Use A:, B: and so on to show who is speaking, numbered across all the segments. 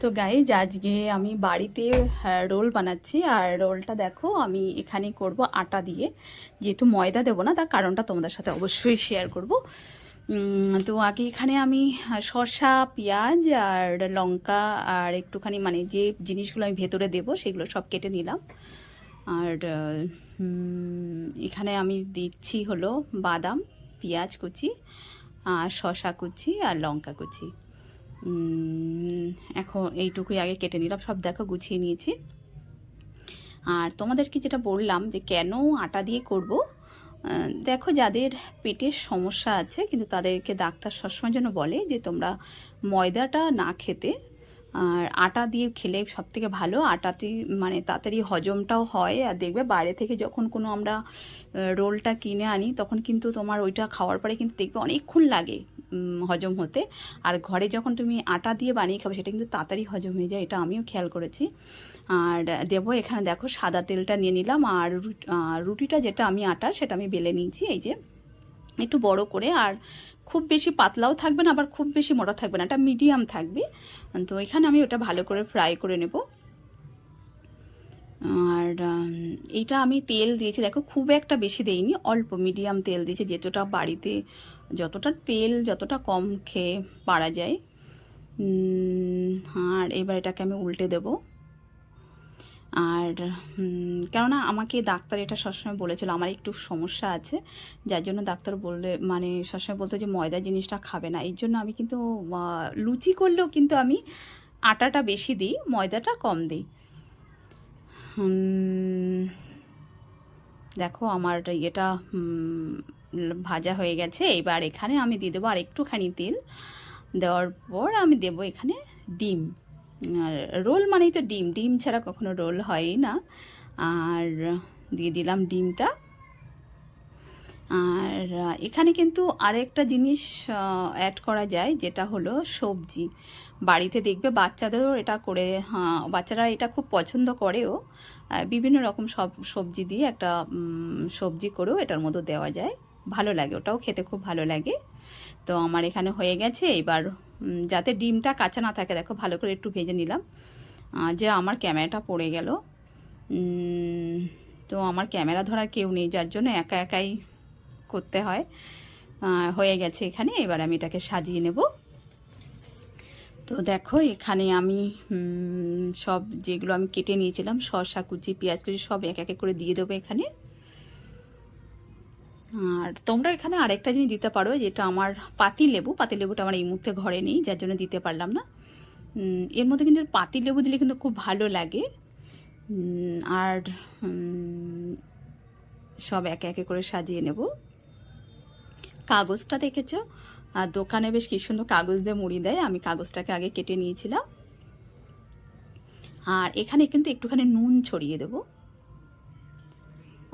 A: তো গাইজ আজকে আমি বাড়িতে রোল বানাচ্ছি। আর রোলটা দেখো, আমি এখানে করব আটা দিয়ে। যেহেতু ময়দা দেবো না, তার কারণটা তোমাদের সাথে অবশ্যই শেয়ার করব। তো আগে এখানে আমি শসা পেঁয়াজ আর লঙ্কা আর একটুখানি মানে যে জিনিসগুলো আমি ভেতরে দেবো, সেগুলো সব কেটে নিলাম। আর এখানে আমি দিচ্ছি হলো বাদাম, পেঁয়াজ কুচি, আর শসা কুচি, আর লঙ্কা কুচি। এখন এইটুকুই আগে কেটে নিলাম, সব দেখো গুছিয়ে নিয়েছি। আর তোমাদেরকে যেটা বললাম যে কেন আটা দিয়ে করব দেখো যাদের পেটের সমস্যা আছে, কিন্তু তাদেরকে ডাক্তার সবসময় জন্য বলে যে তোমরা ময়দাটা না খেতে, আর আটা দিয়ে খেলে সব থেকে ভালো, আটাতে মানে তাড়াতাড়ি হজমটাও হয়, আর দেখবে বাইরে থেকে যখন কোনো আমরা রোলটা কিনে আনি, তখন কিন্তু তোমার ওইটা খাওয়ার পরে কিন্তু দেখবে অনেকক্ষণ লাগে। হজম হতে। আর ঘরে যখন তুমি আটা দিয়ে বানিয়ে খাবে, সেটা কিন্তু তাড়াতাড়ি হজম হয়ে যায়, এটা আমিও খেয়াল করেছি। আর দেবো, এখানে দেখো সাদা তেলটা নিয়ে নিলাম, আর রুটিটা যেটা আমি আটার সেটা আমি বেলে নিয়েছি, এই যে। একটু বড় করে, আর খুব বেশি পাতলাও থাকবে না, আবার খুব বেশি মোটা থাকবে না, এটা মিডিয়াম থাকবে। তো এখানে আমি ওটা ভালো করে ফ্রাই করে নেব। আর এইটা আমি তেল দিয়েছি। দেখো, খুব একটা বেশি দেইনি, অল্প, মিডিয়াম তেল দিয়েছি। যেতটা বাড়িতে যতটা তেল যতটা কম খেয়ে পারা যায়। আর এবার এটাকে আমি উল্টে দেবো। আর কেননা আমাকে ডাক্তার এটা সবসময় বলেছিল, আমার একটু সমস্যা আছে। যার জন্য ডাক্তার বললে মানে সবসময় বলতো যে ময়দা জিনিসটা খাবে না। এর জন্য আমি কিন্তু লুচি করলেও কিন্তু আমি আটাটা বেশি দিই, ময়দাটা কম দিই। দেখো আমার এটা ভাজা হয়ে গেছে। এবার এখানে আমি দিয়ে দেবো আর একটুখানি তেল। দেওয়ার পর আমি দেব এখানে ডিম। রোল মানেই তো ডিম। ডিম ছাড়া কখনো রোল হয় না। আর দিয়ে দিলাম ডিমটা। আর এখানে কিন্তু আরেকটা জিনিস অ্যাড করা যায় যেটা হলো সবজি। বাড়িতে দেখবে বাচ্চাদেরও এটা করে হ্যাঁ, বাচ্চারা এটা খুব পছন্দ করেও বিভিন্ন রকম সব সবজি দিয়ে একটা সবজি করেও এটার মধ্যে দেওয়া যায়। ভালো লাগে ওটাও খেতে খুব ভালো লাগে। তো আমার এখানে হয়ে গেছে এবার যাতে ডিমটা কাঁচা না থাকে দেখো ভালো করে একটু ভেজে নিলাম। যে আমার ক্যামেরাটা পড়ে গেল। তো আমার ক্যামেরা ধরার কেউ নেই যার জন্য একা একাই করতে হয়। হয়ে গেছে এখানে, এবার আমি এটাকে সাজিয়ে নেব। তো দেখো, এখানে আমি সব যেগুলো আমি কেটে নিয়েছিলাম, শসা, কুচি, পেঁয়াজ কুচি, সব এক এক করে দিয়ে দেবো এখানে। আর তোমরা এখানে আরেকটা জিনিস দিতে পারো, যেটা আমার পাতি লেবু। পাতি লেবুটা আমার এই মুহূর্তে ঘরে নেই, যার জন্য দিতে পারলাম না। এর মধ্যে কিন্তু পাতি লেবু দিলে কিন্তু খুব ভালো লাগে। আর সব একে একে করে সাজিয়ে নেব। কাগজটা দেখেছ? আর দোকানে বেশ কি সুন্দর কাগজ দিয়ে মুড়ি দেয়, আমি কাগজটাকে আগে কেটে নিয়েছিলাম। আর এখানে কিন্তু একটুখানি নুন ছড়িয়ে দেব।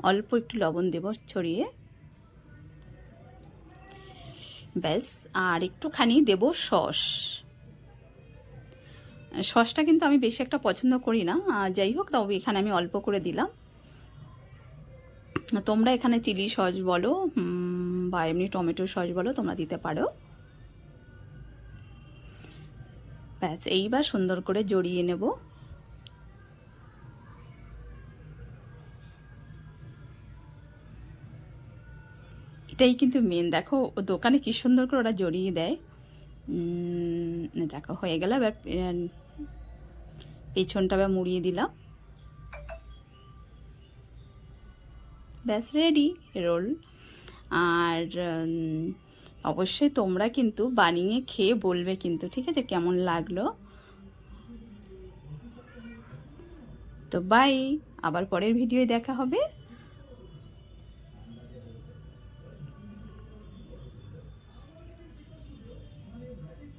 A: অল্প একটু লবণ দেব ছড়িয়ে। ব্যাস, আর একটুখানি দেব সস। সসটা কিন্তু আমি বেশি একটা পছন্দ করি না যাই হোক, তবে এখানে আমি অল্প করে দিলাম। তোমরা এখানে চিলি সস বলো বা এমনি টমেটো সস বলো, তোমরা দিতে পারো। ব্যাস, এইবার সুন্দর করে জড়িয়ে নেব। এটাই কিন্তু মেন দেখো, ও দোকানে কি সুন্দর করে ওরা জড়িয়ে দেয়। দেখো, হয়ে গেল। এবার পেছনটা এবার মুড়িয়ে দিলাম। ব্যাস রেডি রোল আর অবশ্যই তোমরা কিন্তু বানিয়ে খেয়ে বলবে কিন্তু, ঠিক আছে? কেমন লাগল? তো বাই আবার পরের ভিডিওয় দেখা হবে।